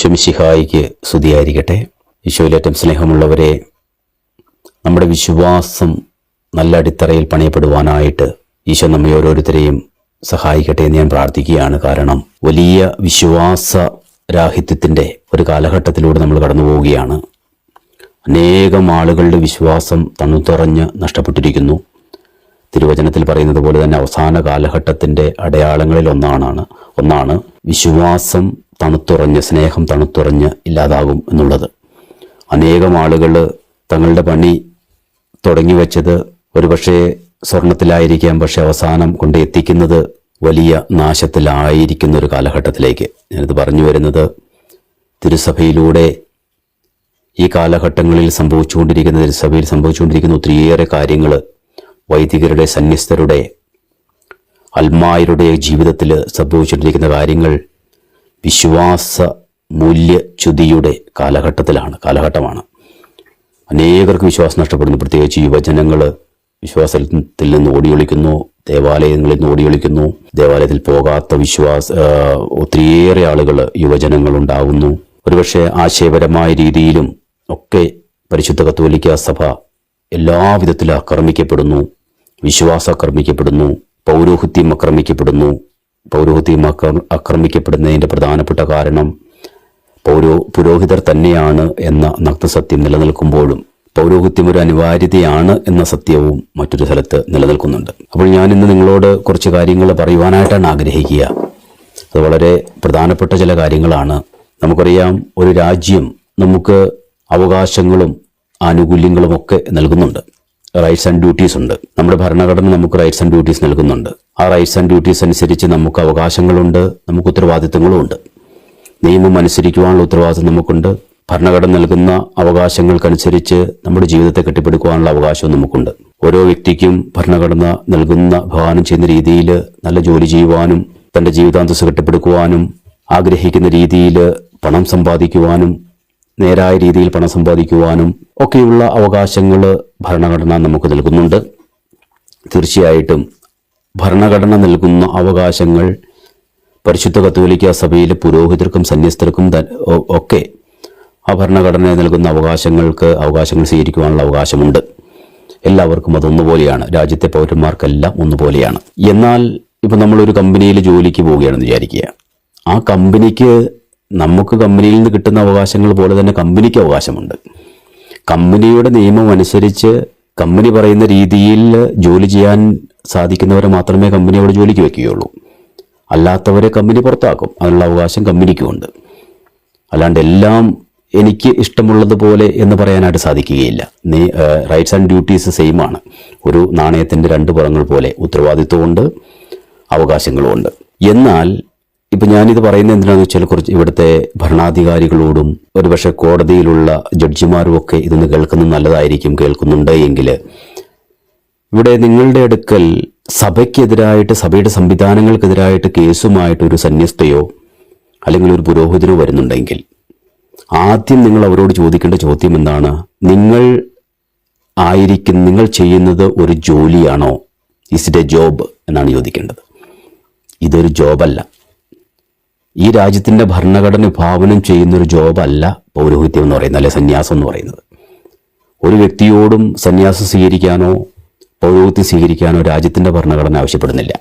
ഈശ്വമിശിഹായിക്ക് സ്തുതിയായിരിക്കട്ടെ. ഈശോയിലേറ്റം സ്നേഹമുള്ളവരെ നമ്മുടെ വിശ്വാസം നല്ല അടിത്തറയിൽ പണിയപ്പെടുവാനായിട്ട് ഈശോ നമ്മെ ഓരോരുത്തരെയും സഹായിക്കട്ടെ എന്ന് ഞാൻ പ്രാർത്ഥിക്കുകയാണ്. കാരണം വലിയ വിശ്വാസ രാഹിത്യത്തിന്റെ ഒരു കാലഘട്ടത്തിലൂടെ നമ്മൾ കടന്നു പോവുകയാണ്. അനേകം ആളുകളുടെ വിശ്വാസം തണുത്തറഞ്ഞ് നഷ്ടപ്പെട്ടിരിക്കുന്നു. തിരുവചനത്തിൽ പറയുന്നത് പോലെ തന്നെ അവസാന കാലഘട്ടത്തിന്റെ അടയാളങ്ങളിൽ ഒന്നാണ് ഒന്നാണ് വിശ്വാസം തണുത്തുറഞ്ഞ് സ്നേഹം തണുത്തുറഞ്ഞ് ഇല്ലാതാകും എന്നുള്ളത്. അനേകം ആളുകൾ തങ്ങളുടെ പണി തുടങ്ങി വെച്ചത് ഒരുപക്ഷേ സ്വർണത്തിലായിരിക്കാം പക്ഷേ അവസാനം കൊണ്ട് എത്തിക്കുന്നത് വലിയ നാശത്തിലായിരിക്കുന്ന ഒരു കാലഘട്ടത്തിലേക്ക്. ഞാനിത് പറഞ്ഞു വരുന്നത് തിരുസഭയിലൂടെ ഈ കാലഘട്ടങ്ങളിൽ സംഭവിച്ചുകൊണ്ടിരിക്കുന്ന തിരുസഭയിൽ സംഭവിച്ചുകൊണ്ടിരിക്കുന്ന ഒത്തിരിയേറെ കാര്യങ്ങൾ വൈദികരുടെ സന്യസ്തരുടെ അൽമായരുടെ ജീവിതത്തിൽ സംഭവിച്ചുകൊണ്ടിരിക്കുന്ന കാര്യങ്ങൾ വിശ്വാസ മൂല്യച്യുതിയുടെ കാലഘട്ടത്തിലാണ് കാലഘട്ടമാണ്. അനേകർക്ക് വിശ്വാസം നഷ്ടപ്പെടുന്നു. പ്രത്യേകിച്ച് യുവജനങ്ങൾ വിശ്വാസത്തിൽ നിന്ന് ഓടിയൊളിക്കുന്നു ദേവാലയങ്ങളിൽ നിന്ന് ഓടിയൊളിക്കുന്നു ദേവാലയത്തിൽ പോകാത്ത വിശ്വാസ ഒത്തിരിയേറെ ആളുകൾ യുവജനങ്ങൾ ഉണ്ടാകുന്നു ഒരുപക്ഷെ ആശയപരമായ രീതിയിലും ഒക്കെ പരിശുദ്ധ കത്തോലിക്ക സഭ എല്ലാവിധത്തിലും ആക്രമിക്കപ്പെടുന്നു വിശ്വാസം ആക്രമിക്കപ്പെടുന്നു പൗരോഹിത്യം ആക്രമിക്കപ്പെടുന്നു പൗരോഹിത്യം അക്ര ആക്രമിക്കപ്പെടുന്നതിന്റെ പ്രധാനപ്പെട്ട കാരണം പൗരോ പുരോഹിതർ തന്നെയാണ് എന്ന നഗ്നസത്യം നിലനിൽക്കുമ്പോഴും പൗരോഹിത്യം ഒരു അനിവാര്യതയാണ് എന്ന സത്യവും മറ്റൊരു സ്ഥലത്ത് നിലനിൽക്കുന്നുണ്ട്. അപ്പോൾ ഞാൻ ഇന്ന് നിങ്ങളോട് കുറച്ച് കാര്യങ്ങൾ പറയുവാനായിട്ടാണ് ആഗ്രഹിക്കുക. അത് വളരെ പ്രധാനപ്പെട്ട ചില കാര്യങ്ങളാണ്. നമുക്കറിയാം ഒരു രാജ്യം നമുക്ക് അവകാശങ്ങളും ആനുകൂല്യങ്ങളുമൊക്കെ നൽകുന്നുണ്ട്. റൈറ്റ്സ് ആൻഡ് ഡ്യൂട്ടീസ് ഉണ്ട്. നമ്മുടെ ഭരണഘടന നമുക്ക് റൈറ്റ്സ് ആൻഡ് ഡ്യൂട്ടീസ് നൽകുന്നുണ്ട്. ആ റൈറ്റ്സ് ആൻഡ് ഡ്യൂട്ടീസ് അനുസരിച്ച് നമുക്ക് അവകാശങ്ങളുണ്ട് നമുക്ക് ഉത്തരവാദിത്തങ്ങളും ഉണ്ട്. നിയമം അനുസരിക്കുവാനുള്ള ഉത്തരവാദിത്വം നമുക്കുണ്ട്. ഭരണഘടന നൽകുന്ന അവകാശങ്ങൾക്കനുസരിച്ച് നമ്മുടെ ജീവിതത്തെ കെട്ടിപ്പടുക്കുവാനുള്ള അവകാശവും നമുക്കുണ്ട്. ഓരോ വ്യക്തിക്കും ഭരണഘടന നൽകുന്ന ഭവാനം ചെയ്യുന്ന രീതിയിൽ നല്ല ജോലി ചെയ്യുവാനും തന്റെ ജീവിതാന്തസ് കെട്ടിപ്പടുക്കുവാനും ആഗ്രഹിക്കുന്ന രീതിയിൽ പണം സമ്പാദിക്കുവാനും നേരായ രീതിയിൽ പണം സമ്പാദിക്കുവാനും ഒക്കെയുള്ള അവകാശങ്ങൾ ഭരണഘടന നമുക്ക് നൽകുന്നുണ്ട്. തീർച്ചയായിട്ടും ഭരണഘടന നൽകുന്ന അവകാശങ്ങൾ പരിശുദ്ധ കത്തോലിക്ക സഭയിലെ പുരോഹിതർക്കും സന്യസ്തർക്കും ഒക്കെ ആ ഭരണഘടന നൽകുന്ന അവകാശങ്ങൾക്ക് അവകാശങ്ങൾ സ്വീകരിക്കുവാനുള്ള അവകാശമുണ്ട്. എല്ലാവർക്കും അതൊന്നുപോലെയാണ്. രാജ്യത്തെ പൗരന്മാർക്കെല്ലാം ഒന്നുപോലെയാണ്. എന്നാൽ ഇപ്പം നമ്മളൊരു കമ്പനിയിൽ ജോലിക്ക് പോവുകയാണെന്ന് വിചാരിക്കുക. ആ കമ്പനിക്ക് നമുക്ക് കമ്പനിയിൽ നിന്ന് കിട്ടുന്ന അവകാശങ്ങൾ പോലെ തന്നെ കമ്പനിക്ക് അവകാശമുണ്ട്. കമ്പനിയുടെ നിയമം അനുസരിച്ച് കമ്പനി പറയുന്ന രീതിയിൽ ജോലി ചെയ്യാൻ സാധിക്കുന്നവരെ മാത്രമേ കമ്പനി അവിടെ ജോലിക്ക് വെക്കുകയുള്ളൂ. അല്ലാത്തവരെ കമ്പനി പുറത്താക്കും. അതിനുള്ള അവകാശം കമ്പനിക്കുമുണ്ട് അല്ലാണ്ട് എല്ലാം എനിക്ക് ഇഷ്ടമുള്ളതുപോലെ എന്ന് പറയാനായിട്ട് സാധിക്കുകയില്ല. നീ റൈറ്റ്സ് ആൻഡ് ഡ്യൂട്ടീസ് സെയിം ആണ്. ഒരു നാണയത്തിന്റെ രണ്ട് പുറങ്ങൾ പോലെ ഉത്തരവാദിത്വമുണ്ട് അവകാശങ്ങളുമുണ്ട് എന്നാൽ ഇപ്പൊ ഞാനിത് പറയുന്നത് എന്തിനാണെന്ന് വെച്ചാൽ കുറച്ച് ഇവിടുത്തെ ഭരണാധികാരികളോടും ഒരുപക്ഷെ കോടതിയിലുള്ള ജഡ്ജിമാരും ഒക്കെ ഇതൊന്ന് കേൾക്കുന്നത് നല്ലതായിരിക്കും കേൾക്കുന്നുണ്ട് എങ്കിൽ ഇവിടെ നിങ്ങളുടെ അടുക്കൽ സഭയ്ക്കെതിരായിട്ട് സഭയുടെ സംവിധാനങ്ങൾക്കെതിരായിട്ട് കേസുമായിട്ട് ഒരു സന്യസ്തയോ അല്ലെങ്കിൽ ഒരു പുരോഹിതനോ വരുന്നുണ്ടെങ്കിൽ ആദ്യം നിങ്ങൾ അവരോട് ചോദിക്കേണ്ട ചോദ്യം എന്താണ്? നിങ്ങൾ ആയിരിക്കും നിങ്ങൾ ചെയ്യുന്നത് ഒരു ജോലിയാണോ? ഇസ് ഇറ്റ് എ ജോബ് എന്നാണ് ചോദിക്കേണ്ടത്. ഇതൊരു ജോബല്ല. ഈ രാജ്യത്തിന്റെ ഭരണഘടന വിഭാവനം ചെയ്യുന്ന ഒരു ജോബല്ല പൗരോഹിത്യം എന്ന് പറയുന്നത് അല്ലെ സന്യാസം എന്ന് പറയുന്നത്. ഒരു വ്യക്തിയോടും സന്യാസം സ്വീകരിക്കാനോ പൗരോഹിത്യം സ്വീകരിക്കാനോ രാജ്യത്തിന്റെ ഭരണഘടന ആവശ്യപ്പെടുന്നില്ല.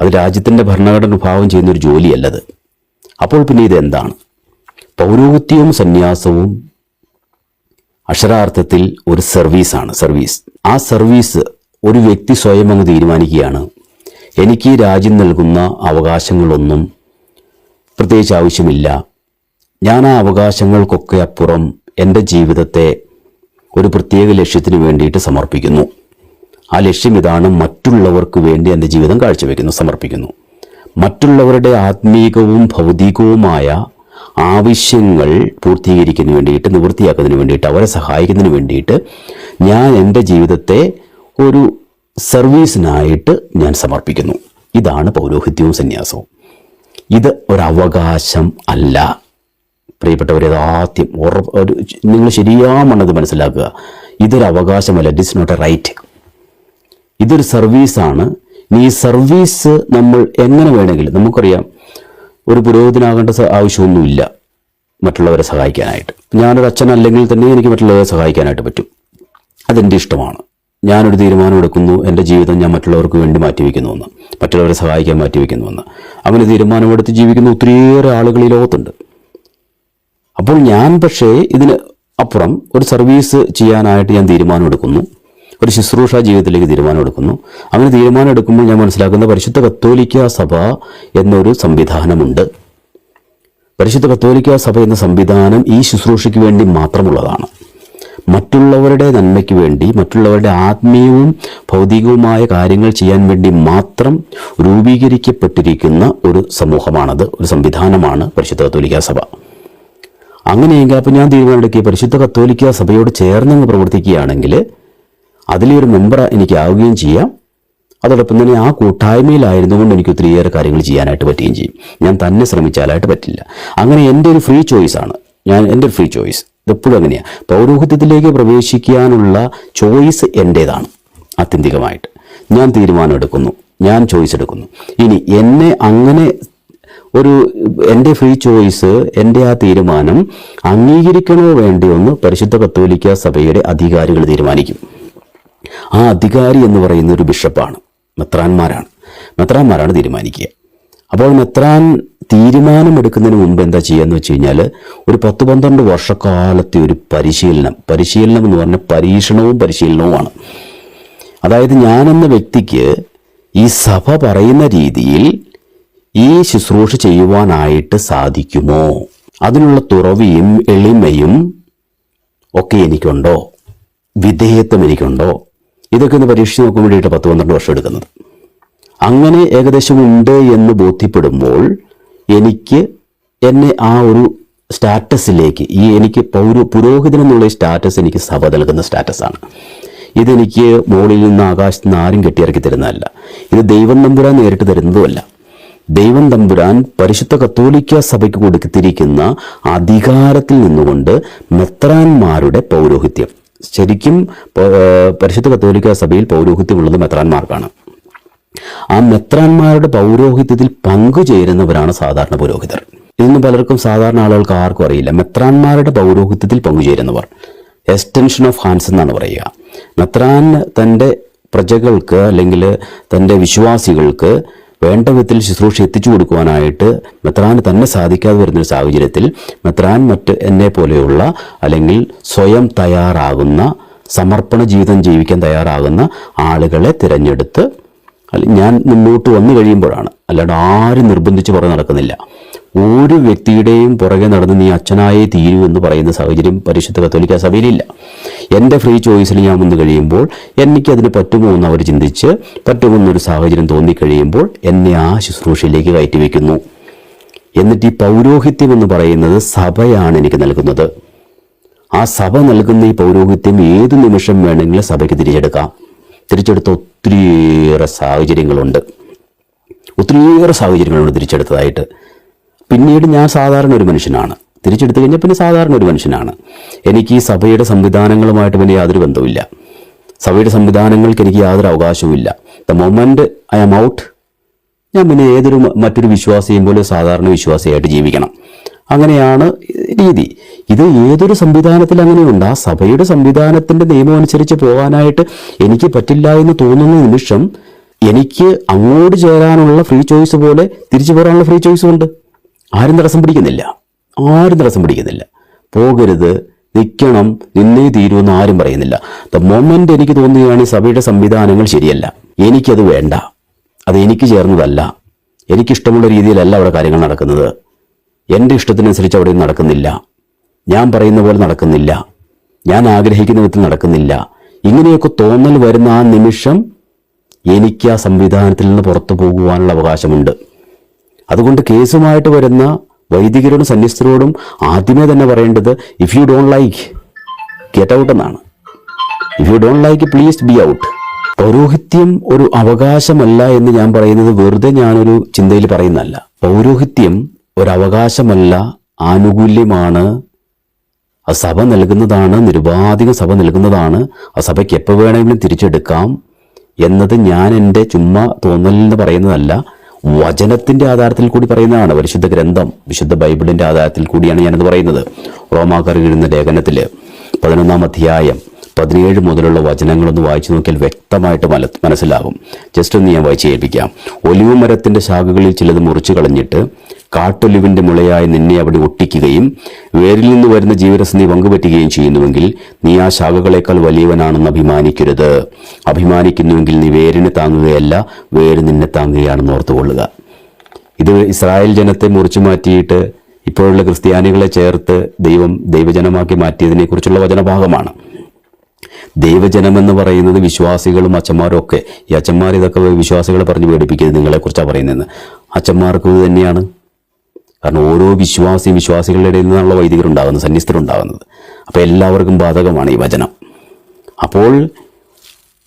അത് രാജ്യത്തിന്റെ ഭരണഘടന വിഭാവം ചെയ്യുന്ന ഒരു ജോലിയല്ലത്. അപ്പോൾ പിന്നെ ഇതെന്താണ്? പൗരോഹിത്യവും സന്യാസവും അക്ഷരാർത്ഥത്തിൽ ഒരു സർവീസാണ് സർവീസ്. ആ സർവീസ് ഒരു വ്യക്തി സ്വയം അങ്ങ് തീരുമാനിക്കുകയാണ്. എനിക്ക് രാജ്യം നൽകുന്ന അവകാശങ്ങളൊന്നും പ്രത്യേകിച്ച് ആവശ്യമില്ല. ഞാൻ ആ അവകാശങ്ങൾക്കൊക്കെ അപ്പുറം എന്റെ ജീവിതത്തെ ഒരു പ്രത്യേക ലക്ഷ്യത്തിന് വേണ്ടിയിട്ട് സമർപ്പിക്കുന്നു. ആ ലക്ഷ്യം ഇതാണ് മറ്റുള്ളവർക്ക് വേണ്ടി എന്റെ ജീവിതം കാഴ്ചവെക്കുന്നു സമർപ്പിക്കുന്നു. മറ്റുള്ളവരുടെ ആത്മീകവും ഭൗതികവുമായ ആവശ്യങ്ങൾ പൂർത്തീകരിക്കുന്നതിന് വേണ്ടിയിട്ട് നിവൃത്തിയാക്കുന്നതിന് വേണ്ടിയിട്ട് അവരെ സഹായിക്കുന്നതിന് വേണ്ടിയിട്ട് ഞാൻ എന്റെ ജീവിതത്തെ ഒരു സർവീസിനായിട്ട് ഞാൻ സമർപ്പിക്കുന്നു. ഇതാണ് പൗരോഹിത്യവും സന്യാസവും. ഇത് ഒരവകാശം അല്ല. പ്രിയപ്പെട്ടവരെ അത് ആദ്യം ഉറപ്പ് ഒരു നിങ്ങൾ ശരിയാമണത് മനസ്സിലാക്കുക. ഇതൊരു അവകാശമല്ല. It is not a right ഇതൊരു സർവീസാണ് ഈ സർവീസ് നമ്മൾ എങ്ങനെ വേണമെങ്കിലും നമുക്കറിയാം ഒരു പുരോഹിതനാകേണ്ട ആവശ്യമൊന്നുമില്ല മറ്റുള്ളവരെ സഹായിക്കാനായിട്ട്. ഞാനൊരു അച്ഛൻ അല്ലെങ്കിൽ തന്നെ എനിക്ക് മറ്റുള്ളവരെ സഹായിക്കാനായിട്ട് പറ്റും. അതെന്റെ ഇഷ്ടമാണ്. ഞാനൊരു തീരുമാനം എടുക്കുന്നു. എന്റെ ജീവിതം ഞാൻ മറ്റുള്ളവർക്ക് വേണ്ടി മാറ്റിവെക്കുന്നുവെന്ന് മറ്റുള്ളവരെ സഹായിക്കാൻ മാറ്റിവെക്കുന്നുവെന്ന് അങ്ങനെ തീരുമാനമെടുത്ത് ജീവിക്കുന്ന ഒത്തിരിയേറെ ആളുകൾ ഈ ലോകത്തുണ്ട്. അപ്പോൾ ഞാൻ പക്ഷേ ഇതിന് അപ്പുറം ഒരു സർവീസ് ചെയ്യാനായിട്ട് ഞാൻ തീരുമാനമെടുക്കുന്നു ഒരു ശുശ്രൂഷ ജീവിതത്തിലേക്ക് തീരുമാനമെടുക്കുന്നു അങ്ങനെ തീരുമാനം എടുക്കുമ്പോൾ ഞാൻ മനസ്സിലാക്കുന്ന പരിശുദ്ധ കത്തോലിക്ക സഭ എന്നൊരു സംവിധാനമുണ്ട്. പരിശുദ്ധ കത്തോലിക്ക സഭ എന്ന സംവിധാനം ഈ ശുശ്രൂഷയ്ക്ക് വേണ്ടി മാത്രമുള്ളതാണ്. മറ്റുള്ളവരുടെ നന്മയ്ക്ക് വേണ്ടി മറ്റുള്ളവരുടെ ആത്മീയവും ഭൗതികവുമായ കാര്യങ്ങൾ ചെയ്യാൻ വേണ്ടി മാത്രം രൂപീകരിക്കപ്പെട്ടിരിക്കുന്ന ഒരു സമൂഹമാണത് ഒരു സംവിധാനമാണ് പരിശുദ്ധ കത്തോലിക്ക സഭ. അങ്ങനെയെങ്കിൽ അപ്പോൾ ഞാൻ തീരുമാനമെടുക്കുക പരിശുദ്ധ കത്തോലിക്ക സഭയോട് ചേർന്നങ്ങ് പ്രവർത്തിക്കുകയാണെങ്കിൽ അതിലെ ഒരു മെമ്പർ എനിക്കാവുകയും ചെയ്യാം. അതോടൊപ്പം തന്നെ ആ കൂട്ടായ്മയിലായിരുന്നുകൊണ്ട് എനിക്ക് ഒത്തിരിയേറെ കാര്യങ്ങൾ ചെയ്യാനായിട്ട് പറ്റുകയും ചെയ്യും. ഞാൻ തന്നെ ശ്രമിച്ചാലായിട്ട് പറ്റില്ല. അങ്ങനെ എന്റെ ഒരു ഫ്രീ ചോയ്സാണ് ഞാൻ എന്റെ ഒരു ഫ്രീ ചോയ്സ് ഇതെപ്പോഴും അങ്ങനെയാണ് പൗരോഹിത്യത്തിലേക്ക് പ്രവേശിക്കാനുള്ള ചോയ്സ് എന്റേതാണ് ആത്യന്തികമായിട്ട്. ഞാൻ തീരുമാനമെടുക്കുന്നു. ഞാൻ ചോയ്സ് എടുക്കുന്നു. ഇനി എന്നെ അങ്ങനെ ഒരു എന്റെ ഫ്രീ ചോയ്സ് എന്റെ ആ തീരുമാനം അംഗീകരിക്കണോ വേണ്ടിയോ എന്ന് പരിശുദ്ധ കത്തോലിക്ക സഭയുടെ അധികാരികൾ തീരുമാനിക്കും. ആ അധികാരി എന്ന് പറയുന്ന ഒരു ബിഷപ്പാണ്. മെത്രാന്മാരാണ്. മെത്രാന്മാരാണ് തീരുമാനിക്കുക. അപ്പോൾ മെത്രാൻ തീരുമാനമെടുക്കുന്നതിന് മുമ്പ് എന്താ ചെയ്യാന്ന് വെച്ച് കഴിഞ്ഞാൽ ഒരു പത്ത് പന്ത്രണ്ട് വർഷക്കാലത്തെ ഒരു പരിശീലനം പരിശീലനം എന്ന് പറഞ്ഞാൽ പരീക്ഷണവും പരിശീലനവുമാണ്. അതായത് ഞാനെന്ന വ്യക്തിക്ക് ഈ സഭ പറയുന്ന രീതിയിൽ ഈ ശുശ്രൂഷ ചെയ്യുവാനായിട്ട് സാധിക്കുമോ? അതിനുള്ള തുറവിയും എളിമയും ഒക്കെ എനിക്കുണ്ടോ? വിധേയത്വം എനിക്കുണ്ടോ? ഇതൊക്കെ ഒന്ന് പരീക്ഷിച്ച് നോക്കാൻ വേണ്ടിയിട്ട് പത്ത് പന്ത്രണ്ട് വർഷം എടുക്കുന്നത്. അങ്ങനെ ഏകദേശം ഉണ്ട് എന്ന് ബോധ്യപ്പെടുമ്പോൾ എനിക്ക് എന്നെ ആ ഒരു സ്റ്റാറ്റസിലേക്ക് ഈ എനിക്ക് പൗര പുരോഹിതൻ എന്നുള്ള സ്റ്റാറ്റസ് എനിക്ക് സഭ നൽകുന്ന സ്റ്റാറ്റസാണ്. ഇതെനിക്ക് മുകളിൽ നിന്ന് ആകാശത്ത് നിന്ന് ആരും കെട്ടിയിറക്കി തരുന്നതല്ല. ഇത് ദൈവം തമ്പുരാൻ നേരിട്ട് തരുന്നതുമല്ല. ദൈവം തമ്പുരാൻ പരിശുദ്ധ കത്തോലിക്ക സഭയ്ക്ക് കൊടുത്തിരിക്കുന്ന അധികാരത്തിൽ നിന്നുകൊണ്ട് മെത്രാന്മാരുടെ പൗരോഹിത്യം. ശരിക്കും പരിശുദ്ധ കത്തോലിക്ക സഭയിൽ പൗരോഹിത്യമുള്ളത് മെത്രാന്മാർക്കാണ്. ആ മെത്രാന്മാരുടെ പൗരോഹിത്യത്തിൽ പങ്കുചേരുന്നവരാണ് സാധാരണ പുരോഹിതർ. ഇതൊന്നും പലർക്കും സാധാരണ ആളുകൾക്ക് ആർക്കും അറിയില്ല. മെത്രാന്മാരുടെ പൗരോഹിത്യത്തിൽ പങ്കുചേരുന്നവർ എക്സ്റ്റൻഷൻ ഓഫ് ഹാൻസ് എന്നാണ് പറയുക. മെത്രാൻ തന്റെ പ്രജകൾക്ക് അല്ലെങ്കിൽ തന്റെ വിശ്വാസികൾക്ക് വേണ്ട വിധത്തിൽ ശുശ്രൂഷ എത്തിച്ചു കൊടുക്കുവാനായിട്ട് മെത്രാന് തന്നെ സാധിക്കാതെ വരുന്നൊരു സാഹചര്യത്തിൽ മെത്രാൻ മറ്റ് എന്നെ പോലെയുള്ള അല്ലെങ്കിൽ സ്വയം തയ്യാറാകുന്ന സമർപ്പണ ജീവിതം ജീവിക്കാൻ തയ്യാറാകുന്ന ആളുകളെ തിരഞ്ഞെടുത്ത് അല്ല ഞാൻ മുന്നോട്ട് വന്നു കഴിയുമ്പോഴാണ്. അല്ലാണ്ട് ആരും നിർബന്ധിച്ച് പുറകെ നടക്കുന്നില്ല. ഒരു വ്യക്തിയുടെയും പുറകെ നടന്ന് നീ അച്ഛനായേ തീരൂ എന്ന് പറയുന്ന സാഹചര്യം പരിശുദ്ധ കത്തോലിക്ക സഭയിലില്ല. എന്റെ ഫ്രീ ചോയ്സിൽ ഞാൻ വന്നു കഴിയുമ്പോൾ എനിക്ക് അതിന് പറ്റുമോ എന്ന് അവർ ചിന്തിച്ച് പറ്റുമോ എന്നൊരു സാഹചര്യം തോന്നിക്കഴിയുമ്പോൾ എന്നെ ആ ശുശ്രൂഷയിലേക്ക് കയറ്റി വയ്ക്കുന്നു. എന്നിട്ട് ഈ പൗരോഹിത്യം എന്ന് പറയുന്നത് സഭയാണ് എനിക്ക് നൽകുന്നത്. ആ സഭ നൽകുന്ന ഈ പൗരോഹിത്യം ഏത് നിമിഷം വേണമെങ്കിലും സഭയ്ക്ക് തിരിച്ചെടുക്കാം. തിരിച്ചെടുത്ത ഒത്തിരിയേറെ സാഹചര്യങ്ങളുണ്ട്. ഒത്തിരിയേറെ സാഹചര്യങ്ങളുണ്ട് തിരിച്ചെടുത്തതായിട്ട്. പിന്നീട് ഞാൻ സാധാരണ ഒരു മനുഷ്യനാണ്. തിരിച്ചെടുത്തു കഴിഞ്ഞാൽ പിന്നെ സാധാരണ ഒരു മനുഷ്യനാണ്. എനിക്ക് ഈ സഭയുടെ സംവിധാനങ്ങളുമായിട്ട് പിന്നെ യാതൊരു ബന്ധവുമില്ല. സഭയുടെ സംവിധാനങ്ങൾക്ക് എനിക്ക് യാതൊരു അവകാശവുമില്ല. The moment I am out ഞാൻ പിന്നെ ഏതൊരു മറ്റൊരു വിശ്വാസിയും പോലെ സാധാരണ വിശ്വാസിയായിട്ട് ജീവിക്കണം. അങ്ങനെയാണ് രീതി. ഇത് ഏതൊരു സംവിധാനത്തിൽ അങ്ങനെയുണ്ട്? ആ സഭയുടെ സംവിധാനത്തിന്റെ നിയമം അനുസരിച്ച് പോകാനായിട്ട് എനിക്ക് പറ്റില്ല എന്ന് തോന്നുന്ന നിമിഷം എനിക്ക് അങ്ങോട്ട് ചേരാനുള്ള ഫ്രീ ചോയ്സ് പോലെ തിരിച്ചു പോരാനുള്ള ഫ്രീ ചോയ്സും ഉണ്ട്. ആരും തടസ്സം പിടിക്കുന്നില്ല. ആരും തടസ്സം പിടിക്കുന്നില്ല. പോകരുത്. നിൽക്കണം. നിന്നേ തീരുമെന്ന് ആരും പറയുന്നില്ല. ദ മൊമെന്റ് എനിക്ക് തോന്നുകയാണ് ഈ സഭയുടെ സംവിധാനങ്ങൾ ശരിയല്ല. എനിക്കത് വേണ്ട. അത് എനിക്ക് ചേർന്നതല്ല. എനിക്കിഷ്ടമുള്ള രീതിയിലല്ല അവിടെ കാര്യങ്ങൾ നടക്കുന്നത്. എന്റെ ഇഷ്ടത്തിനനുസരിച്ച് അവിടെ നടക്കുന്നില്ല. ഞാൻ പറയുന്ന പോലെ നടക്കുന്നില്ല. ഞാൻ ആഗ്രഹിക്കുന്ന വിധത്തിൽ നടക്കുന്നില്ല. ഇങ്ങനെയൊക്കെ തോന്നൽ വരുന്ന ആ നിമിഷം എനിക്ക് ആ സംവിധാനത്തിൽ നിന്ന് പുറത്തു പോകുവാനുള്ള അവകാശമുണ്ട്. അതുകൊണ്ട് കേസുമായിട്ട് വരുന്ന വൈദികരോടും സന്യസ്തരോടും ആദ്യമേ തന്നെ പറയേണ്ടത് if you don't like get out എന്നാണ്. If you don't like please be out പൗരോഹിത്യം ഒരു അവകാശമല്ല എന്ന് ഞാൻ പറയുന്നത് വെറുതെ ഞാനൊരു ചിന്തയിൽ പറയുന്നതല്ല. പൗരോഹിത്യം ഒരു അവകാശമല്ല ആനുകൂല്യമാണ്. ആ സഭ നൽകുന്നതാണ് നിരുപാധികം സഭ നൽകുന്നതാണ്. ആ സഭയ്ക്ക് എപ്പോൾ വേണമെങ്കിലും തിരിച്ചെടുക്കാം എന്നത് ഞാൻ എന്റെ ചുമ്മാ തോന്നലിൽ നിന്ന് പറയുന്നതല്ല. വചനത്തിന്റെ ആധാരത്തിൽ കൂടി പറയുന്നതാണ്. പരിശുദ്ധ ഗ്രന്ഥം വിശുദ്ധ ബൈബിളിന്റെ ആധാരത്തിൽ കൂടിയാണ് ഞാനത് പറയുന്നത്. റോമാക്കാർ എഴുതുന്ന ലേഖനത്തിൽ പതിനൊന്നാം അധ്യായം പതിനേഴ് മുതലുള്ള വചനങ്ങളൊന്ന് വായിച്ചു നോക്കിയാൽ വ്യക്തമായിട്ട് മല മനസ്സിലാകും ജസ്റ്റ് ഒന്ന് ഞാൻ വായിച്ച് കേൾപ്പിക്കാം. ഒലിവ് മരത്തിന്റെ ശാഖകളിൽ ചിലത് മുറിച്ചു കളഞ്ഞിട്ട് കാട്ടൊലിവിന്റെ മുളയായി നിന്നെ അവിടെ ഒട്ടിക്കുകയും വേരിൽ നിന്ന് വരുന്ന ജീവരസ് നീ പങ്കുപറ്റുകയും ചെയ്യുന്നുവെങ്കിൽ നീ ആ ശാഖകളെക്കാൾ വലിയവനാണെന്ന് അഭിമാനിക്കരുത്. അഭിമാനിക്കുന്നുവെങ്കിൽ നീ വേരിനെ താങ്ങുകയല്ല വേര് നിന്നെ താങ്ങുകയാണെന്ന് ഓർത്തുകൊള്ളുക. ഇത് ഇസ്രായേൽ ജനത്തെ മുറിച്ചു മാറ്റിയിട്ട് ഇപ്പോഴുള്ള ക്രിസ്ത്യാനികളെ ചേർത്ത് ദൈവം ദൈവജനമാക്കി മാറ്റിയതിനെ കുറിച്ചുള്ള വചനഭാഗമാണ്. ദൈവജനമെന്ന് പറയുന്നത് വിശ്വാസികളും അച്ഛന്മാരും ഒക്കെ. ഈ അച്ഛന്മാർ ഇതൊക്കെ വിശ്വാസികളെ പറഞ്ഞ് പേടിപ്പിക്കുന്നത് നിങ്ങളെക്കുറിച്ചാണ് പറയുന്നത് അച്ഛന്മാർക്കും ഇത് തന്നെയാണ്. കാരണം ഓരോ വിശ്വാസിയും വിശ്വാസികളുടെ ഇടയിൽ നിന്നുള്ള വൈദികർ ഉണ്ടാകുന്നത് സന്യസ്തരുണ്ടാകുന്നത് അപ്പോൾ എല്ലാവർക്കും ബാധകമാണ് ഈ വചനം. അപ്പോൾ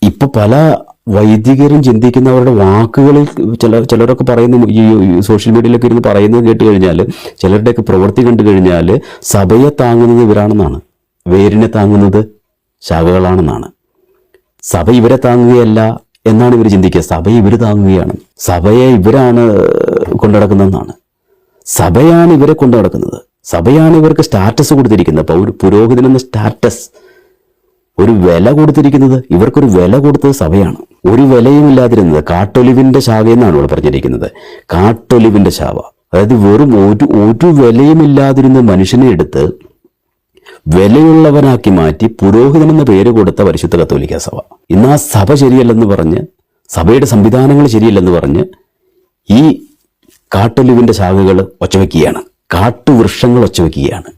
ഇപ്പൊ പല വൈദികരും ചിന്തിക്കുന്നവരുടെ വാക്കുകളിൽ ചില ചിലരൊക്കെ പറയുന്ന ഈ സോഷ്യൽ മീഡിയയിലൊക്കെ ഇരുന്ന് പറയുന്നത് കേട്ട് കഴിഞ്ഞാൽ ചിലരുടെയൊക്കെ പ്രവൃത്തി കണ്ടു കഴിഞ്ഞാൽ സഭയെ താങ്ങുന്നത് ഇവരാണെന്നാണ്. വേരിനെ താങ്ങുന്നത് ശാഖകളാണെന്നാണ്. സഭ ഇവരെ താങ്ങുകയല്ല എന്നാണ് ഇവർ ചിന്തിക്കുക. സഭയെ ഇവർ താങ്ങുകയാണ്. സഭയെ ഇവരാണ് കൊണ്ടുനടക്കുന്നതെന്നാണ് സഭയാണ് ഇവരെ കൊണ്ടു നടക്കുന്നത്. സഭയാണ് ഇവർക്ക് സ്റ്റാറ്റസ് കൊടുത്തിരിക്കുന്നത്. പൗര പുരോഹിതൻ എന്ന സ്റ്റാറ്റസ്. ഒരു വില കൊടുത്തിരിക്കുന്നത്. ഇവർക്കൊരു വില കൊടുത്തത് സഭയാണ്. ഒരു വിലയും ഇല്ലാതിരുന്നത്. കാട്ടൊലിവിന്റെ ശാഖ എന്നാണ് ഇവിടെ പറഞ്ഞിരിക്കുന്നത്. കാട്ടൊലിവിന്റെ ശാഖ. അതായത് വെറും ഒരു ഒരു വിലയും ഇല്ലാതിരുന്ന മനുഷ്യനെ എടുത്ത് വിലയുള്ളവനാക്കി മാറ്റി പുരോഹിതൻ എന്ന പേര് കൊടുത്ത പരിശുദ്ധ കത്തോലിക്ക സഭ. ഇന്ന് ആ സഭ ശരിയല്ലെന്ന് പറഞ്ഞ് സഭയുടെ സംവിധാനങ്ങൾ ശരിയല്ലെന്ന് പറഞ്ഞ് ഈ കാട്ടൊലിവിന്റെ ശാഖകൾ ഒച്ചവെക്കുകയാണ്. കാട്ടുവൃക്ഷങ്ങൾ ഒച്ചവെക്കുകയാണ്.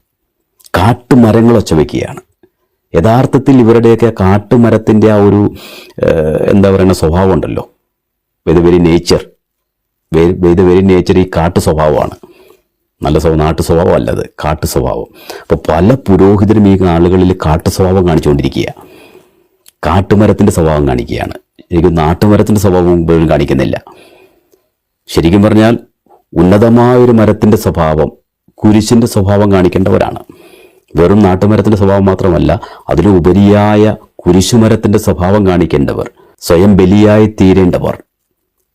കാട്ടുമരങ്ങൾ ഒച്ചവെക്കുകയാണ്. യഥാർത്ഥത്തിൽ ഇവരുടെയൊക്കെ കാട്ടുമരത്തിന്റെ ആ ഒരു എന്താ പറയുന്ന സ്വഭാവം ഉണ്ടല്ലോ very very nature very very nature ഈ കാട്ടു സ്വഭാവമാണ്. നല്ല സ്വഭാവം നാട്ടു സ്വഭാവം അല്ലത് കാട്ടു സ്വഭാവം. അപ്പോൾ പല പുരോഹിതരും ഈ ആളുകളിൽ കാട്ടു സ്വഭാവം കാണിച്ചുകൊണ്ടിരിക്കുക കാട്ടുമരത്തിന്റെ സ്വഭാവം കാണിക്കുകയാണ്. എനിക്ക് നാട്ടുമരത്തിന്റെ സ്വഭാവം കാണിക്കുന്നില്ല. ശരിക്കും പറഞ്ഞാൽ ഉന്നതമായ ഒരു മരത്തിന്റെ സ്വഭാവം കുരിശിന്റെ സ്വഭാവം കാണിക്കേണ്ടവരാണ്. വെറും നാട്ടുമരത്തിന്റെ സ്വഭാവം മാത്രമല്ല അതിലുപരിയായ കുരിശുമരത്തിന്റെ സ്വഭാവം കാണിക്കേണ്ടവർ സ്വയം ബലിയായി തീരേണ്ടവർ.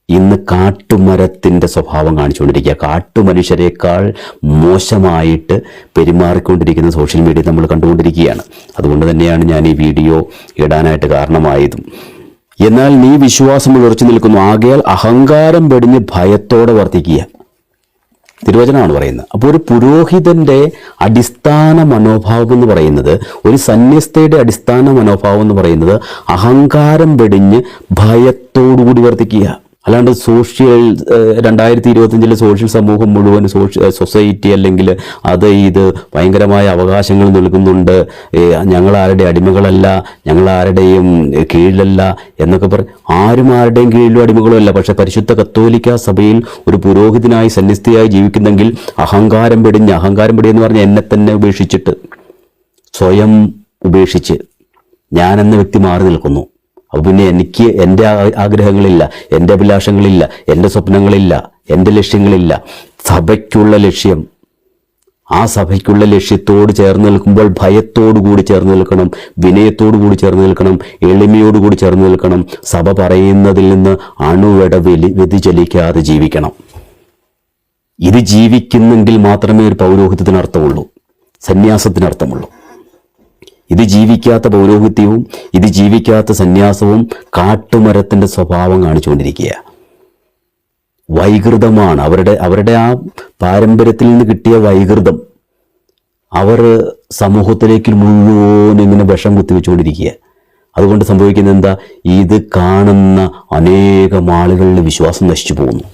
ഇന്ന് കാട്ടുമരത്തിന്റെ സ്വഭാവം കാണിച്ചുകൊണ്ടിരിക്കുക. കാട്ടുമനുഷ്യരെക്കാൾ മോശമായിട്ട് പെരുമാറിക്കൊണ്ടിരിക്കുന്ന സോഷ്യൽ മീഡിയ നമ്മൾ കണ്ടുകൊണ്ടിരിക്കുകയാണ്. അതുകൊണ്ട് തന്നെയാണ് ഞാൻ ഈ വീഡിയോ ഇടാനായിട്ട് കാരണമായതും. എന്നാൽ നീ വിശ്വാസം ഉറച്ചു നിൽക്കുന്നു. ആകയാൽ അഹങ്കാരം വെടിഞ്ഞ് ഭയത്തോടെ വർത്തിക്കുക. തിരുവചനമാണ് പറയുന്നത്. അപ്പോൾ ഒരു പുരോഹിതന്റെ അടിസ്ഥാന മനോഭാവം എന്ന് പറയുന്നത് ഒരു സന്യസ്തയുടെ അടിസ്ഥാന മനോഭാവം എന്ന് പറയുന്നത് അഹങ്കാരം വെടിഞ്ഞ് ഭയത്തോടുകൂടി വർത്തിക്കുക. അല്ലാണ്ട് സോഷ്യൽ രണ്ടായിരത്തി ഇരുപത്തിയഞ്ചിലെ സോഷ്യൽ സമൂഹം മുഴുവൻ സോഷ്യ സൊസൈറ്റി അല്ലെങ്കിൽ അത് ഇത് ഭയങ്കരമായ അവകാശങ്ങൾ നൽകുന്നുണ്ട്. ഞങ്ങൾ ആരുടെ അടിമകളല്ല ഞങ്ങൾ ആരുടെയും കീഴിലല്ല എന്നൊക്കെ പറ ആരും ആരുടെയും കീഴിലും അടിമകളും അല്ല പക്ഷേ പരിശുദ്ധ കത്തോലിക്ക സഭയിൽ ഒരു പുരോഹിതനായി സന്നിസ്ഥയായി ജീവിക്കുന്നെങ്കിൽ അഹങ്കാരം വെടിഞ്ഞ് അഹങ്കാരം പെടിയെന്ന് പറഞ്ഞ് എന്നെ തന്നെ ഉപേക്ഷിച്ചിട്ട് സ്വയം ഉപേക്ഷിച്ച് ഞാനെന്ന വ്യക്തി മാറി നിൽക്കുന്നു. അപ്പൊ പിന്നെ എനിക്ക് എന്റെ ആഗ്രഹങ്ങളില്ല എന്റെ അഭിലാഷങ്ങളില്ല എന്റെ സ്വപ്നങ്ങളില്ല എന്റെ ലക്ഷ്യങ്ങളില്ല. സഭയ്ക്കുള്ള ലക്ഷ്യം ആ സഭയ്ക്കുള്ള ലക്ഷ്യത്തോട് ചേർന്ന് നിൽക്കുമ്പോൾ ഭയത്തോടു കൂടി ചേർന്ന് നിൽക്കണം വിനയത്തോടു കൂടി ചേർന്ന് നിൽക്കണം എളിമയോടു കൂടി ചേർന്ന് നിൽക്കണം. സഭ പറയുന്നതിൽ നിന്ന് അണുവിട വെലി വ്യതിചലിക്കാതെ ജീവിക്കണം. ഇത് ജീവിക്കുന്നെങ്കിൽ മാത്രമേ ഒരു പൗരോഹിത്യത്തിന് അർത്ഥമുള്ളൂ സന്യാസത്തിന് അർത്ഥമുള്ളൂ ഇത് ജീവിക്കാത്ത പൗരോഹിത്യവും ഇത് ജീവിക്കാത്ത സന്യാസവും കാട്ടുമരത്തിന്റെ സ്വഭാവം കാണിച്ചുകൊണ്ടിരിക്കുക. വൈകൃതമാണ്. അവരുടെ അവരുടെ ആ പാരമ്പര്യത്തിൽ നിന്ന് കിട്ടിയ വൈകൃതം അവർ സമൂഹത്തിലേക്ക് മുഴുവൻ ഇങ്ങനെ വിഷം കുത്തിവെച്ചുകൊണ്ടിരിക്കുക. അതുകൊണ്ട് സംഭവിക്കുന്നത് എന്താ? ഇത് കാണുന്ന അനേകം ആളുകളുടെ വിശ്വാസം നശിച്ചു പോകുന്നു.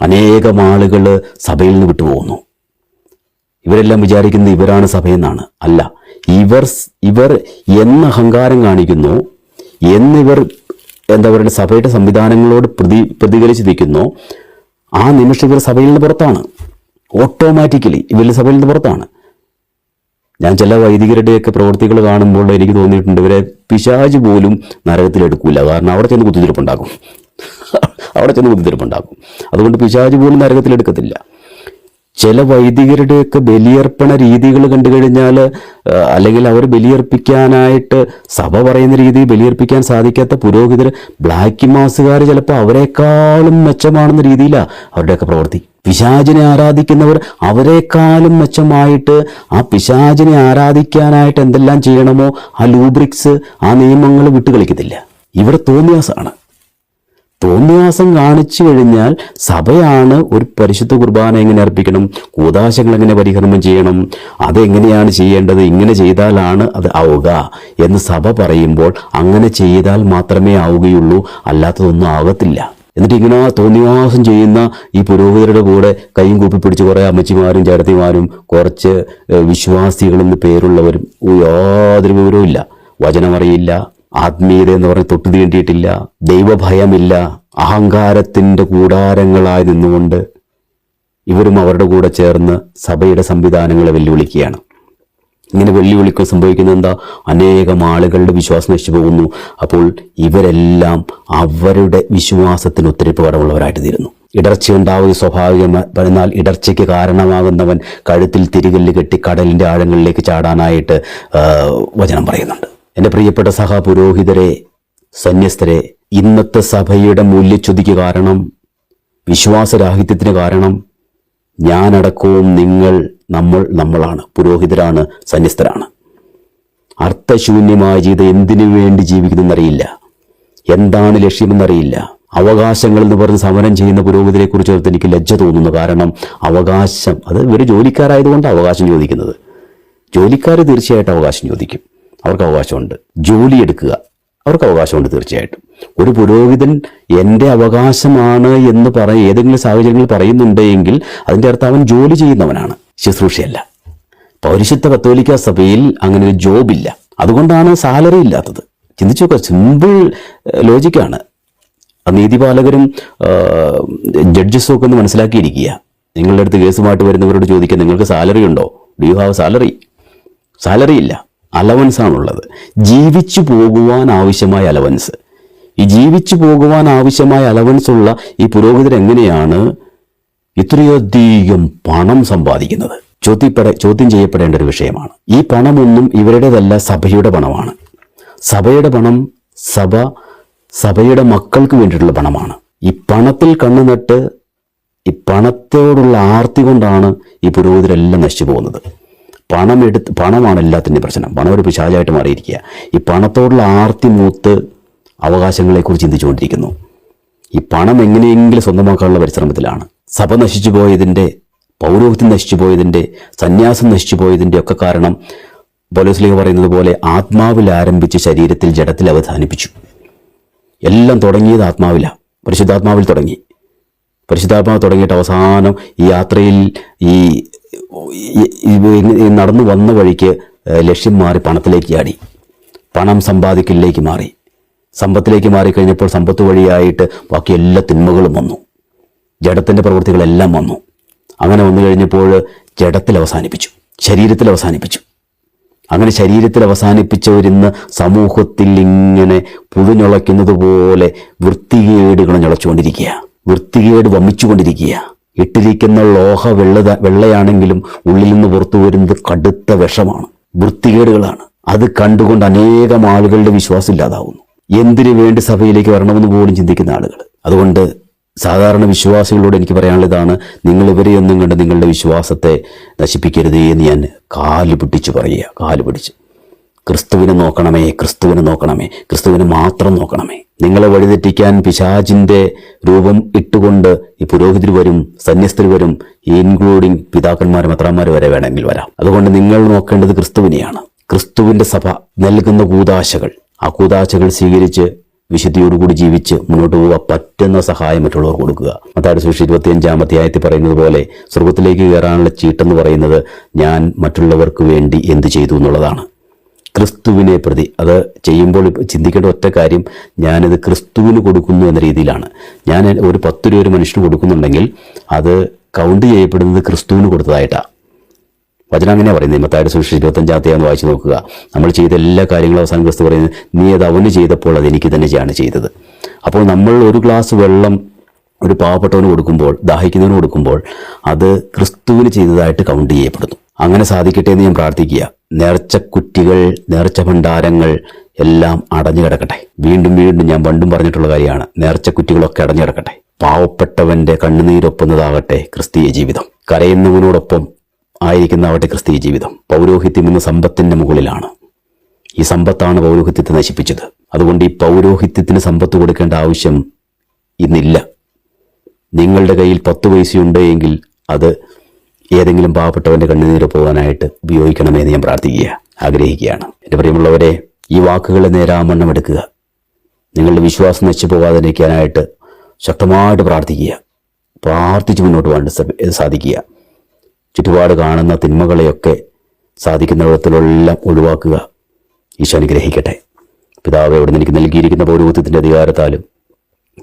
അനേകം ആളുകൾ സഭയിൽ നിന്ന് വിട്ടുപോകുന്നു. ഇവരെല്ലാം വിചാരിക്കുന്നത് ഇവരാണ് സഭയെന്നാണ്. അല്ല ഇവർ ഇവർ എന്ന അഹങ്കാരം കാണിക്കുന്നു എന്നിവർ എന്താ പറയുക സഭയുടെ സംവിധാനങ്ങളോട് പ്രതി പ്രതികരിച്ച് നിൽക്കുന്നു ആ നിമിഷം ഇവർ സഭയിൽ നിന്ന് പുറത്താണ്. ഓട്ടോമാറ്റിക്കലി ഇവർ സഭയിൽ നിന്ന് പുറത്താണ്. ഞാൻ ചില വൈദികരുടെയൊക്കെ പ്രവൃത്തികൾ കാണുമ്പോൾ എനിക്ക് തോന്നിയിട്ടുണ്ട് ഇവരെ പിശാജ് പോലും നരകത്തിലെടുക്കൂല കാരണം അവിടെ ചെന്ന് കുത്തിത്തിരിപ്പുണ്ടാക്കും അവിടെ ചെന്ന് കുത്തിത്തിരിപ്പുണ്ടാക്കും അതുകൊണ്ട് പിശാജ് പോലും നരകത്തിലെടുക്കത്തില്ല ചില വൈദികരുടെയൊക്കെ ബലിയർപ്പണ രീതികൾ കണ്ടു കഴിഞ്ഞാൽ അല്ലെങ്കിൽ അവർ ബലിയർപ്പിക്കാനായിട്ട് സഭ പറയുന്ന രീതിയിൽ ബലിയർപ്പിക്കാൻ സാധിക്കാത്ത പുരോഹിതർ ബ്ലാക്ക് മാസുകാർ ചിലപ്പോൾ അവരെക്കാളും മെച്ചമാണെന്ന രീതിയിലാണ് അവരുടെയൊക്കെ പ്രവൃത്തി. പിശാചിനെ ആരാധിക്കുന്നവർ അവരെക്കാളും മെച്ചമായിട്ട് ആ പിശാചിനെ ആരാധിക്കാനായിട്ട് എന്തെല്ലാം ചെയ്യണമോ ആ ലൂബ്രിക്സ് ആ നിയമങ്ങൾ വിട്ടുകളിക്കത്തില്ല. ഇവിടെ തോന്നിയാസാണ് തോന്നിയാസം കാണിച്ചു കഴിഞ്ഞാൽ സഭയാണ് ഒരു പരിശുദ്ധ കുർബാന എങ്ങനെ അർപ്പിക്കണം കൂതാശകൾ എങ്ങനെ പരിഹരണം ചെയ്യണം അതെങ്ങനെയാണ് ചെയ്യേണ്ടത് ഇങ്ങനെ ചെയ്താലാണ് അത് ആവുക എന്ന് സഭ പറയുമ്പോൾ അങ്ങനെ ചെയ്താൽ മാത്രമേ ആവുകയുള്ളൂ അല്ലാത്തതൊന്നും ആകത്തില്ല എന്നിട്ട് ഇങ്ങനെ തോന്നിയാസം ചെയ്യുന്ന ഈ പുരോഹിതരുടെ കൂടെ കൈയും കൂപ്പി പിടിച്ച് കുറേ അമ്മച്ചിമാരും ചേട്ടത്തിമാരും കുറച്ച് വിശ്വാസികളെന്ന് പേരുള്ളവരും യാതൊരു വിവരവും ഇല്ല വചനമറിയില്ല. ആത്മീയത എന്ന് പറഞ്ഞ് തൊട്ടു തീണ്ടിയിട്ടില്ല. ദൈവഭയമില്ല. അഹങ്കാരത്തിന്റെ കൂടാരങ്ങളായി നിന്നുകൊണ്ട് ഇവരും അവരുടെ കൂടെ ചേർന്ന് സഭയുടെ സംവിധാനങ്ങളെ വെല്ലുവിളിക്കുകയാണ്. ഇങ്ങനെ വെല്ലുവിളിക്കുക സംഭവിക്കുന്ന എന്താ? അനേകം ആളുകളുടെ വിശ്വാസം നശിച്ചു പോകുന്നു. അപ്പോൾ ഇവരെല്ലാം അവരുടെ വിശ്വാസത്തിന് ഒത്തിരിപ്പ് കടമുള്ളവരായിട്ട് തീരുന്നു. ഇടർച്ച ഉണ്ടാവുക സ്വാഭാവികം ഇടർച്ചയ്ക്ക് കാരണമാകുന്നവൻ കഴുത്തിൽ തിരികല്ല് കെട്ടി കടലിന്റെ ആഴങ്ങളിലേക്ക് ചാടാനായിട്ട് വചനം പറയുന്നുണ്ട്. എന്റെ പ്രിയപ്പെട്ട സഹപുരോഹിതരെ സന്യസ്തരെ ഇന്നത്തെ സഭയുടെ മൂല്യച്യുതിക്ക് കാരണം വിശ്വാസരാഹിത്യത്തിന് കാരണം ഞാനടക്കവും നിങ്ങൾ നമ്മൾ നമ്മളാണ് പുരോഹിതരാണ് സന്യസ്തരാണ്. അർത്ഥശൂന്യമായ ജീവിതം എന്തിനു വേണ്ടി ജീവിക്കുന്നെന്നറിയില്ല. എന്താണ് ലക്ഷ്യമെന്നറിയില്ല. അവകാശങ്ങൾ എന്ന് പറഞ്ഞ് സമരം ചെയ്യുന്ന പുരോഗതിയെ കുറിച്ച് എനിക്ക് ലജ്ജ തോന്നുന്നു. കാരണം അവകാശം അത് ഇവർ ജോലിക്കാരായതുകൊണ്ട് അവകാശം ചോദിക്കുന്നത്. ജോലിക്കാർ തീർച്ചയായിട്ടും അവകാശം ചോദിക്കും. അവർക്ക് അവകാശമുണ്ട് ജോലി എടുക്കുക അവർക്ക് അവകാശമുണ്ട് തീർച്ചയായിട്ടും. ഒരു പുരോഹിതൻ എന്റെ അവകാശമാണ് എന്ന് പറ ഏതെങ്കിലും സാഹചര്യങ്ങളിൽ പറയുന്നുണ്ടെങ്കിൽ അതിന്റെ അർത്ഥം അവൻ ജോലി ചെയ്യുന്നവനാണ്. ശുശ്രൂഷയല്ല. പൗരിശുദ്ധ കത്തോലിക്ക സഭയിൽ അങ്ങനെ ഒരു ജോബില്ല. അതുകൊണ്ടാണ് സാലറി ഇല്ലാത്തത്. ചിന്തിച്ചു നോക്കുക സിമ്പിൾ ലോജിക്കാണ്. നീതിപാലകരും ജഡ്ജസും ഒക്കെ ഒന്ന് മനസ്സിലാക്കിയിരിക്കുക. നിങ്ങളുടെ അടുത്ത് കേസുമായിട്ട് വരുന്നവരോട് ചോദിക്കുക നിങ്ങൾക്ക് സാലറി ഉണ്ടോ? Do you have salary salary ഇല്ല. അലവൻസ് ആണുള്ളത് ജീവിച്ചു പോകുവാൻ ആവശ്യമായ അലവൻസ്. ഈ ജീവിച്ചു പോകുവാൻ ആവശ്യമായ അലവൻസ് ഉള്ള ഈ പുരോഹിതർ എങ്ങനെയാണ് ഇത്രയധികം പണം സമ്പാദിക്കുന്നത്? ചോദ്യപ്പെട ചോദ്യം ചെയ്യപ്പെടേണ്ട ഒരു വിഷയമാണ്. ഈ പണമൊന്നും ഇവരുടേതല്ല സഭയുടെ പണമാണ്. സഭയുടെ പണം സഭ സഭയുടെ മക്കൾക്ക് വേണ്ടിയിട്ടുള്ള പണമാണ്. ഈ പണത്തിൽ കണ്ണു നട്ട് ഈ പണത്തോടുള്ള ആർത്തി കൊണ്ടാണ് ഈ പുരോഹിതരെല്ലാം നശിച്ചു പോകുന്നത്. പണം എടുത്ത് പണമാണ് എല്ലാത്തിന്റെ പ്രശ്നം. പണം ഒരു പിശാചായിട്ട് മാറിയിരിക്കുക. ഈ പണത്തോടുള്ള ആർത്തി മൂത്ത് അവകാശങ്ങളെക്കുറിച്ച് ചിന്തിച്ചുകൊണ്ടിരിക്കുന്നു. ഈ പണം എങ്ങനെയെങ്കിലും സ്വന്തമാക്കാനുള്ള പരിശ്രമത്തിലാണ്. സഭ നശിച്ചു പോയതിന്റെ പൗരോഹിത്യം നശിച്ചു പോയതിന്റെ സന്യാസം നശിച്ചു പോയതിന്റെ ഒക്കെ കാരണം ബോലോസ്ലിഹ പറയുന്നത് പോലെ ആത്മാവിൽ ആരംഭിച്ച് ശരീരത്തിൽ ജഡത്തിൽ അവസാനിപ്പിച്ചു. എല്ലാം തുടങ്ങിയത് ആത്മാവില. പരിശുദ്ധാത്മാവിൽ തുടങ്ങി. പരിശുദ്ധാത്മാവ് തുടങ്ങിയിട്ട് അവസാനം ഈ യാത്രയിൽ ഈ നടന്നു വന്ന വഴിക്ക് ലക്ഷ്യം മാറി പണത്തിലേക്ക് ചാടി. പണം സമ്പാദിക്കലിലേക്ക് മാറി. സമ്പത്തിലേക്ക് മാറിക്കഴിഞ്ഞപ്പോൾ സമ്പത്ത് വഴിയായിട്ട് ബാക്കി എല്ലാ തിന്മകളും വന്നു. ജഡത്തിന്റെ പ്രവൃത്തികളെല്ലാം വന്നു. അങ്ങനെ വന്നു കഴിഞ്ഞപ്പോൾ ജഡത്തിൽ അവസാനിപ്പിച്ചു. ശരീരത്തിൽ അവസാനിപ്പിച്ചു. അങ്ങനെ ശരീരത്തിൽ അവസാനിപ്പിച്ചവരിന്ന് സമൂഹത്തിൽ ഇങ്ങനെ പുഴുഞ്ഞുളയ്ക്കുന്നത് പോലെ വൃത്തികേടുകൾ ഞളച്ചുകൊണ്ടിരിക്കുക വൃത്തികേട് വമിച്ചുകൊണ്ടിരിക്കുക. ഇട്ടിരിക്കുന്ന ലോഹ വെള്ള വെള്ളയാണെങ്കിലും ഉള്ളിൽ നിന്ന് പുറത്തു വരുന്നത് കടുത്ത വിഷമാണ്. വൃത്തികേടുകളാണ്. അത് കണ്ടുകൊണ്ട് അനേകം ആളുകളുടെ വിശ്വാസം ഇല്ലാതാവുന്നു. എന്തിനു വേണ്ടി സഭയിലേക്ക് വരണമെന്ന് പോലും ചിന്തിക്കുന്ന ആളുകൾ. അതുകൊണ്ട് സാധാരണ വിശ്വാസികളോട് എനിക്ക് പറയാനുള്ള പറയാനുള്ളതാണ് നിങ്ങൾ ഇവരെയൊന്നും കണ്ട് നിങ്ങളുടെ വിശ്വാസത്തെ നശിപ്പിക്കരുതേ എന്ന് ഞാൻ കാൽ പിടിച്ച് പറയുക. കാൽ പിടിച്ച് ക്രിസ്തുവിനെ നോക്കണമേ ക്രിസ്തുവിനെ നോക്കണമേ ക്രിസ്തുവിനെ മാത്രം നോക്കണമേ. നിങ്ങളെ വഴിതെറ്റിക്കാൻ പിശാചിന്റെ രൂപം ഇട്ടുകൊണ്ട് ഈ പുരോഹിതർ വരും സന്യസ്തർ വരും ഇൻക്ലൂഡിങ് പിതാക്കന്മാരും അത്രമാരും വരെ വേണമെങ്കിൽ വരാം. അതുകൊണ്ട് നിങ്ങൾ നോക്കേണ്ടത് ക്രിസ്തുവിനെയാണ്. ക്രിസ്തുവിന്റെ സഭ നൽകുന്ന കൂതാശകൾ ആ കൂതാശകൾ സ്വീകരിച്ച് വിശുദ്ധിയോടുകൂടി ജീവിച്ച് മുന്നോട്ട് പോവുക പറ്റുന്ന സഹായം മറ്റുള്ളവർ കൊടുക്കുക. അതായത് സുവിശേഷം ഇരുപത്തിയഞ്ചാം അധ്യായത്തിൽ പറയുന്നത് പോലെ സ്വർഗത്തിലേക്ക് കയറാനുള്ള ചീട്ടെന്ന് പറയുന്നത് ഞാൻ മറ്റുള്ളവർക്ക് വേണ്ടി എന്ത് ചെയ്തു എന്നുള്ളതാണ്. ക്രിസ്തുവിനെ പ്രതി. അത് ചെയ്യുമ്പോൾ ചിന്തിക്കേണ്ട ഒറ്റ കാര്യം ഞാനത് ക്രിസ്തുവിന് കൊടുക്കുന്നു എന്ന രീതിയിലാണ്. ഞാൻ ഒരു പത്ത് രൂപ ഒരു മനുഷ്യന് കൊടുക്കുന്നുണ്ടെങ്കിൽ അത് കൗണ്ട് ചെയ്യപ്പെടുന്നത് ക്രിസ്തുവിന് കൊടുത്തതായിട്ടാണ് വചനം അങ്ങനെ പറയുന്നത്. മത്തായുടെ സുവിശേഷം ഇരുപത്തഞ്ചാമത്തെ വായിച്ചു നോക്കുക. നമ്മൾ ചെയ്ത എല്ലാ കാര്യങ്ങളും അവസാനം ക്രിസ്തു പറയുന്നത് നീ അത് അവന് ചെയ്തപ്പോൾ അത് എനിക്ക് തന്നെയാണ് ചെയ്തത്. അപ്പോൾ നമ്മൾ ഒരു ഗ്ലാസ് വെള്ളം ഒരു പാവപ്പെട്ടവന് കൊടുക്കുമ്പോൾ ദാഹിക്കുന്നവന് കൊടുക്കുമ്പോൾ അത് ക്രിസ്തുവിന് ചെയ്തതായിട്ട് കൗണ്ട് ചെയ്യപ്പെടുന്നു. അങ്ങനെ സാധിക്കട്ടെ എന്ന് ഞാൻ പ്രാർത്ഥിക്കുക. നേർച്ച കുറ്റികൾ നേർച്ച ഭണ്ഡാരങ്ങൾ എല്ലാം അടഞ്ഞു കിടക്കട്ടെ. വീണ്ടും വീണ്ടും ഞാൻ പണ്ടും പറഞ്ഞിട്ടുള്ള കാര്യമാണ്. നേർച്ച കുറ്റികളൊക്കെ അടഞ്ഞു കിടക്കട്ടെ. പാവപ്പെട്ടവന്റെ കണ്ണുനീരൊപ്പുന്നതാകട്ടെ ക്രിസ്തീയ ജീവിതം. കരയുന്നവനോടൊപ്പം ആയിരിക്കുന്നതാവട്ടെ ക്രിസ്തീയ ജീവിതം. പൗരോഹിത്യം എന്ന സമ്പത്തിന്റെ മുകളിലാണ്. ഈ സമ്പത്താണ് പൗരോഹിത്യത്തെ നശിപ്പിച്ചത്. അതുകൊണ്ട് ഈ പൗരോഹിത്യത്തിന് സമ്പത്ത് കൊടുക്കേണ്ട ആവശ്യം ഇന്നില്ല. നിങ്ങളുടെ കയ്യിൽ പത്ത് പൈസയുണ്ട് എങ്കിൽ അത് ഏതെങ്കിലും പാവപ്പെട്ടവന്റെ കണ്ണുനീര് പോകാനായിട്ട് ഉപയോഗിക്കണമെന്ന് ഞാൻ പ്രാർത്ഥിക്കുക ആഗ്രഹിക്കുകയാണ്. എന്റെ പ്രിയമുള്ളവരെ ഈ വാക്കുകളെ നേരാമണ്ണം എടുക്കുക. നിങ്ങളുടെ വിശ്വാസം നശിച്ചു പോകാതിരിക്കാനായിട്ട് ശക്തമായിട്ട് പ്രാർത്ഥിക്കുക. പ്രാർത്ഥിച്ച് മുന്നോട്ട് പോകാൻ സാധിക്കുക. ചുറ്റുപാട് കാണുന്ന തിന്മകളെയൊക്കെ സാധിക്കുന്ന വിധത്തിലെല്ലാം ഒഴിവാക്കുക. ഈശോ അനുഗ്രഹിക്കട്ടെ. പിതാവ് എവിടെ നിന്ന് എനിക്ക് നൽകിയിരിക്കുന്ന പൗരോഹിത്യത്തിന്റെ അധികാരത്താലും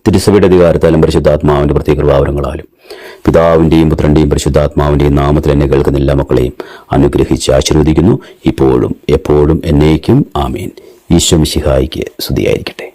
തിരുസഭയുടെ അധികാരത്താലും പരിശുദ്ധാത്മാവിന്റെ പ്രത്യേക കൃപാവരങ്ങളാലും പിതാവിന്റെയും പുത്രന്റെയും പരിശുദ്ധാത്മാവിന്റെയും നാമത്തിൽ എന്നെ കേൾക്കുന്ന എല്ലാ മക്കളെയും അനുഗ്രഹിച്ച് ആശീർവദിക്കുന്നു. ഇപ്പോഴും എപ്പോഴും എന്നേക്കും ആമീൻ. ഈശ്വം ശിഹായിക്ക് സ്തുതിയായിരിക്കട്ടെ.